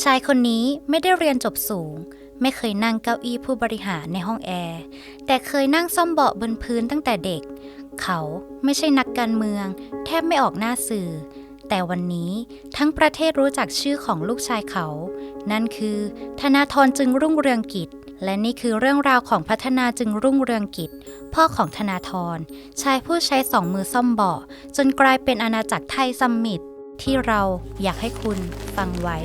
ชายคนนี้ไม่ได้เรียนจบสูง ไม่เคยนั่งเก้าอี้ผู้บริหารในห้องแอร์ แต่เคยนั่งซ่อมเบาะบนพื้นตั้งแต่เด็ก เขาไม่ใช่นักการเมือง แทบไม่ออกหน้าสื่อ แต่วันนี้ทั้งประเทศรู้จักชื่อของลูกชายเขา นั่นคือ ธนาธรจึงรุ่งเรืองกิจและนี่คือเรื่องราวของพัฒนาจึงรุ่งเรืองกิจ พ่อของธนาธรชายผู้ใช้สองมือซ่อมเบาะจนกลายเป็นอาณาจักรไทยซัมมิตที่เราอยากให้คุณฟังไว้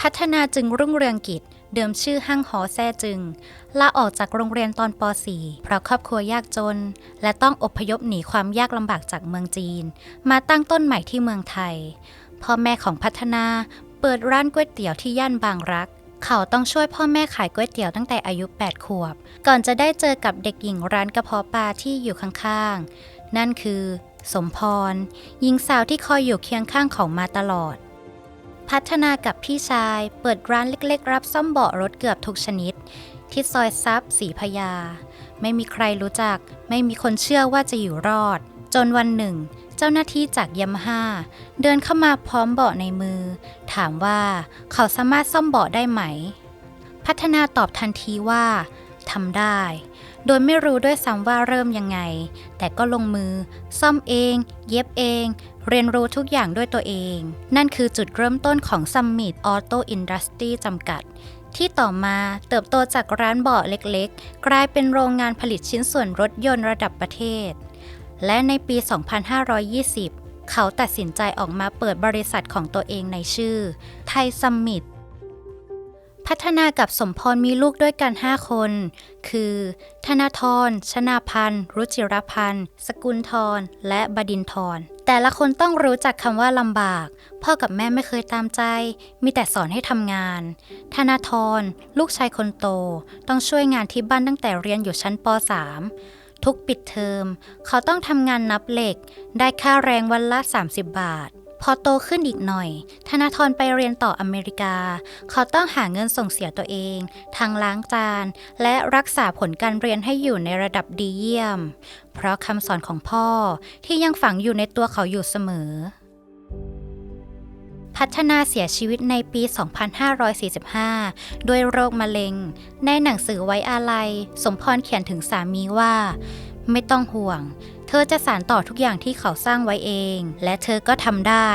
พัฒนาจึงรุ่งเรืองกิจ เดิมชื่อห้างหอแซ่จึง ลาออกจากโรงเรียนตอนป .4 เพราะครอบครัวยากจน และต้องอพยพหนีความยากลำบากจากเมืองจีน มาตั้งต้นใหม่ที่เมืองไทย พ่อแม่ของพัฒนาเปิดร้านก๋วยเตี๋ยวที่ย่านบางรัก เขาต้องช่วยพ่อแม่ขายก๋วยเตี๋ยวตั้งแต่อายุ 8 ขวบ ก่อนจะได้เจอกับเด็กหญิงร้านกระเพาะปลาที่อยู่ข้างๆ นั่นคือ สมพร หญิงสาวที่คอยอยู่เคียงข้างเขามาตลอด พัฒนากับพี่ชาย เปิดร้านเล็กๆ รับซ่อมเบาะรถเกือบทุกชนิด ที่ซอยซับสีพญาไม่มีใครรู้จัก ไม่มีคนเชื่อว่าจะอยู่รอด จนวันหนึ่ง เจ้าหน้าที่จากยามาฮ่าเดินเข้ามาพร้อมเบาะในมือ ถามว่าเขาสามารถซ่อมเบาะได้ไหม พัฒนาตอบทันทีว่าทำได้ โดยไม่รู้ด้วยซ้ำว่าเริ่มยังไง แต่ก็ลงมือ ซ่อมเอง เย็บเอง เรียนรู้ทุกอย่างด้วยตัวเอง นั่นคือจุดเริ่มต้นของ Summit Auto Industry จำกัด ที่ต่อมาเติบโตจากร้านเบาะเล็กๆ กลายเป็นโรงงานผลิตชิ้นส่วนรถยนต์ระดับประเทศ และในปี 2520 เขาตัดสินใจออกมาเปิดบริษัทของตัวเองในชื่อไทยซัมมิต พัฒนากับสมพรมีลูกด้วยกัน 5 คน คือ ธนาธร ชนาพันธ์ รุจิรพันธ์ สกุลทรและบดินทร แต่ละคนต้องรู้จักคำว่าลำบาก พ่อกับแม่ไม่เคยตามใจ มีแต่สอนให้ทำงาน ธนาธร ลูกชายคนโต ต้องช่วยงานที่บ้านตั้งแต่เรียนอยู่ชั้นป .3 ทุกปิดเทอม เขาต้องทำงานนับเหล็ก ได้ค่าแรงวันละ 30 บาท พอโตขึ้นอีกหน่อย ธนาธรไปเรียนต่ออเมริกา เขาต้องหาเงินส่งเสียตัวเองทางล้างจาน และรักษาผลการเรียนให้อยู่ในระดับดีเยี่ยม เพราะคำสอนของพ่อที่ยังฝังอยู่ในตัวเขาอยู่เสมอ พัฒนาเสียชีวิตในปี 2545 ด้วยโรคมะเร็ง ในหนังสือไว้อาลัย สมพรเขียนถึงสามีว่า ไม่ต้องห่วง เธอจะสานต่อทุกอย่างที่เขาสร้างไว้เอง และเธอก็ทำได้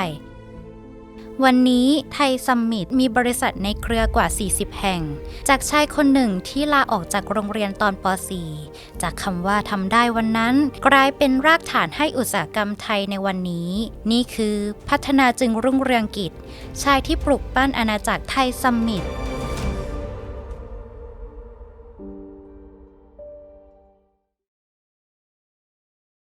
วันนี้ไทยซัมมิตมีบริษัทในเครือกว่า 40 แห่ง จากชายคนหนึ่งที่ลาออกจากโรงเรียนตอนป .4 จากคำว่าทำได้วันนั้น กลายเป็นรากฐานให้อุตสาหกรรมไทยในวันนี้ นี่คือพัฒนาจึงรุ่งเรืองกิจ ชายที่ปลุกปั้นอาณาจักรไทยซัมมิต